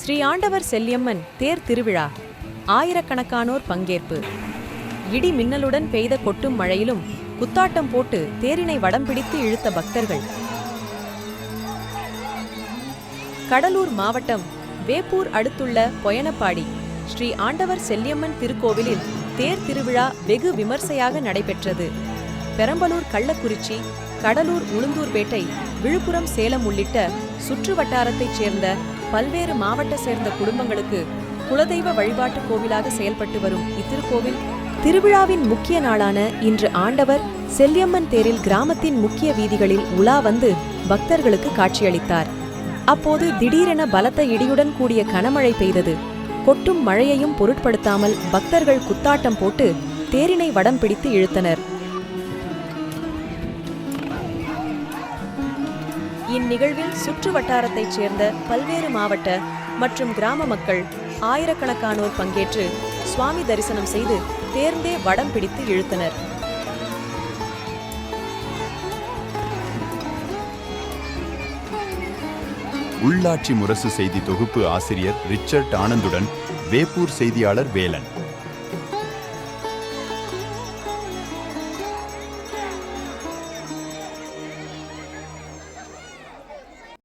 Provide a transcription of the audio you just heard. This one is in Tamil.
ஸ்ரீ ஆண்டவர் செல்லியம்மன் தேர் திருவிழா. ஆயிரக்கணக்கானோர் பங்கேற்பு. இடி மின்னலுடன் பெய்த கொட்டும் மழையிலும் குத்தாட்டம் போட்டு தேரினை வடம் பிடித்து இழுத்த பக்தர்கள். கடலூர் மாவட்டம் வேப்பூர் அடுத்துள்ள பொயனப்பாடி ஸ்ரீ ஆண்டவர் செல்லியம்மன் திருக்கோவிலில் தேர் திருவிழா வெகு விமர்சையாக நடைபெற்றது. பெரம்பலூர் கள்ளக்குறிச்சி கடலூர் உளுந்தூர்பேட்டை விழுப்புரம் சேலம் உள்ளிட்ட சுற்று வட்டாரத்தைச் சேர்ந்த பல்வேறு மாவட்ட சேர்ந்த குடும்பங்களுக்கு குலதெய்வ வழிபாட்டு கோவிலாக செயல்பட்டு வரும் இத்திருக்கோவில் திருவிழாவின் முக்கிய நாளான இன்று ஆண்டவர் செல்லியம்மன் தேரில் கிராமத்தின் முக்கிய வீதிகளில் உலா வந்து பக்தர்களுக்கு காட்சியளித்தார். அப்போது திடீரென பலத்த இடியுடன் கூடிய கனமழை பெய்தது. கொட்டும் மழையையும் பொருட்படுத்தாமல் பக்தர்கள் குத்தாட்டம் போட்டு தேரினை வடம் பிடித்து இழுத்தனர். இந்நிகழ்வில் சுற்று வட்டாரத்தைச் சேர்ந்த பல்வேறு மாவட்ட மற்றும் கிராம மக்கள் ஆயிரக்கணக்கானோர் பங்கேற்று சுவாமி தரிசனம் செய்து தேர்ந்தே வடம் பிடித்து இழுத்தனர். உள்ளாட்சி முரசு செய்தி தொகுப்பு ஆசிரியர் ரிச்சர்ட் ஆனந்துடன் வேப்பூர் செய்தியாளர் வேலன்.